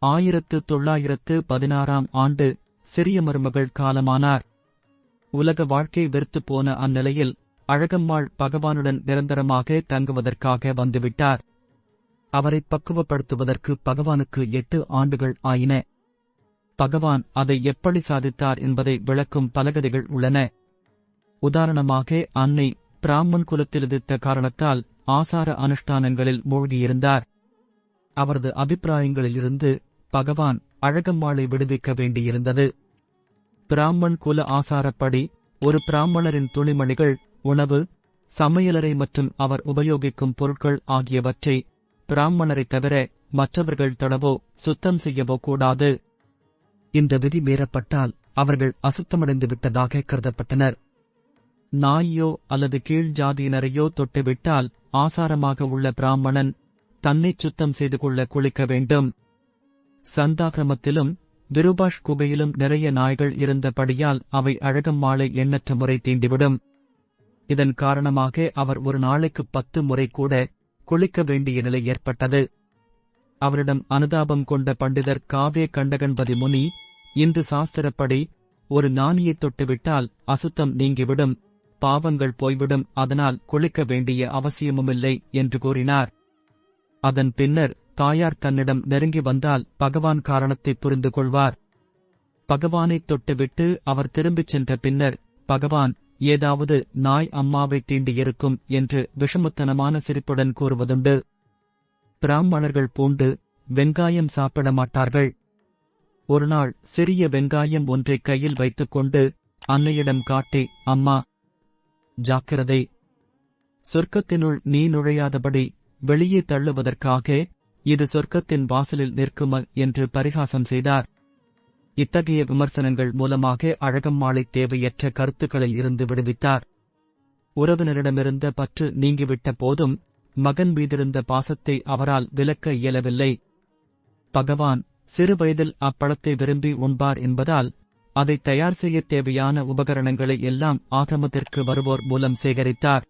ஆயிரத்து தொள்ளாயிரத்து பதினாறாம் ஆண்டு சிறிய மருமகள் காலமானார். உலக வாழ்க்கை வெறுத்துப் போன அந்நிலையில் அழகம்மாள் பகவானுடன் நிரந்தரமாக தங்குவதற்காக வந்துவிட்டார். அவரை பக்குவப்படுத்துவதற்கு பகவானுக்கு எட்டு ஆண்டுகள் ஆயின. பகவான் அதை எப்படி சாதித்தார் என்பதை விளக்கும் பலகதைகள் உள்ளன. உதாரணமாக அன்னை பிராமன் குலத்தில் எதிர்த்த காரணத்தால் ஆசார அனுஷ்டானங்களில் மூழ்கியிருந்தார். அவரது அபிப்பிராயங்களிலிருந்து பகவான் அழகம்மாளை விடுவிக்க வேண்டியிருந்தது. பிராமன் குல ஆசாரப்படி ஒரு பிராமணரின் துணிமணிகள் உணவு சமையலறை மற்றும் அவர் உபயோகிக்கும் பொருட்கள் ஆகியவற்றை பிராமணரைத் தவிர மற்றவர்கள் தொடவோ சுத்தம் செய்யவோ கூடாது. இந்த விதி மீறப்பட்டால் அவர்கள் அசுத்தமடைந்து விட்டதாக கருதப்பட்டனர். நாயோ அல்லது கீழ் ஜாதியினரையோ தொட்டுவிட்டால் ஆசாரமாக உள்ள பிராமணன் தன்னைச் சுத்தம் செய்து கொள்ள குளிக்க வேண்டும். சந்தாகிரமத்திலும் திருபாஷ் குகையிலும் நிறைய நாய்கள் இருந்தபடியால் அவை அழகம்மாளை எண்ணற்ற முறை தீண்டிவிடும். இதன் காரணமாக அவர் ஒரு நாளைக்கு பத்து முறை கூட குளிக்க வேண்டிய நிலை ஏற்பட்டது. அவரிடம் அனுதாபம் கொண்ட பண்டிதர் காவே கண்டகன்பதி முனி இந்து சாஸ்திரப்படி ஒரு நாணியைத் தொட்டுவிட்டால் அசுத்தம் நீங்கிவிடும் பாவங்கள் போய்விடும் அதனால் குளிக்க வேண்டிய அவசியமுமில்லை என்று கூறினார். அதன் பின்னர் தாயார் தன்னிடம் நெருங்கி வந்தால் பகவான் காரணத்தை புரிந்து கொள்வார் பகவானைத் தொட்டுவிட்டு அவர் திரும்பிச் சென்ற பின்னர் பகவான் ஏதாவது நாய் அம்மாவை தீண்டியிருக்கும் என்று விஷமுத்தனமான சிரிப்புடன் கூறுவதுண்டு. பிராமணர்கள் பூண்டு வெங்காயம் சாப்பிட மாட்டார்கள். ஒருநாள் சிறிய வெங்காயம் ஒன்றை கையில் வைத்துக்கொண்டு அன்னையிடம் காட்டி அம்மா ஜாக்கிரதை. சொர்க்கத்தினுள் நீ நுழையாதபடி வெளியே தள்ளுவதற்காக இது சொர்க்கத்தின் வாசலில் நிற்கும என்று பரிகாசம் செய்தார். இத்தகைய விமர்சனங்கள் மூலமாக அழகம்மாளை தேவையற்ற கருத்துக்களில் இருந்து விடுவித்தார். உறவினரிடமிருந்த பற்று நீங்கிவிட்ட போதும் மகன் மீதிருந்த பாசத்தை அவரால் விலக்க இயலவில்லை. பகவான் சிறுவயதில் அப்பழத்தை விரும்பி உண்பார் என்பதால் அதை தயார் செய்ய தேவையான உபகரணங்களை எல்லாம் ஆசிரமத்திற்கு வருவோர் மூலம் சேகரித்தார்.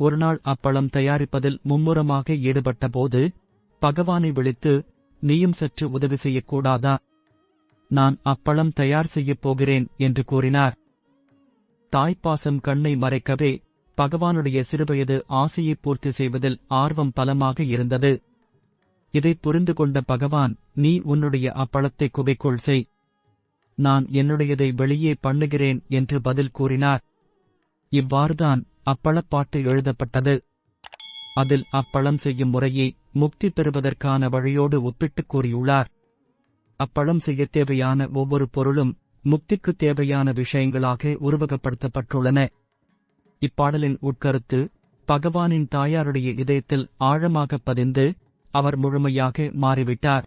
ஒருநாள் அப்பழம் தயாரிப்பதில் மும்முரமாக ஈடுபட்டபோது பகவானை விழித்து நீயும் சற்று உதவி செய்யக்கூடாதா? நான் அப்பழம் தயார் செய்யப் போகிறேன் என்று கூறினார். தாய்ப்பாசம் கண்ணை மறைக்கவே பகவானுடைய சிறுவயது ஆசையை பூர்த்தி செய்வதில் ஆர்வம் பலமாக இருந்தது. இதைப் புரிந்து கொண்ட பகவான் நீ உன்னுடைய அப்பழத்தை குவைக்குள் செய். நான் என்னுடையதை வெளியே பண்ணுகிறேன் என்று பதில் கூறினார். இவ்வாறுதான் அப்பழப்பாட்டு எழுதப்பட்டது. அதில் அப்பழம் செய்யும் முறையை முக்தி பெறுவதற்கான வழியோடு ஒப்பிட்டுக் கூறியுள்ளார். அப்பழம் செய்யத் தேவையான ஒவ்வொரு பொருளும் முக்திக்குத் தேவையான விஷயங்களாக உருவகப்படுத்தப்பட்டுள்ளன. இப்பாடலின் உட்கருத்து பகவானின் தாயாருடைய இதயத்தில் ஆழமாகப் பதிந்து அவர் முழுமையாக மாறிவிட்டார்.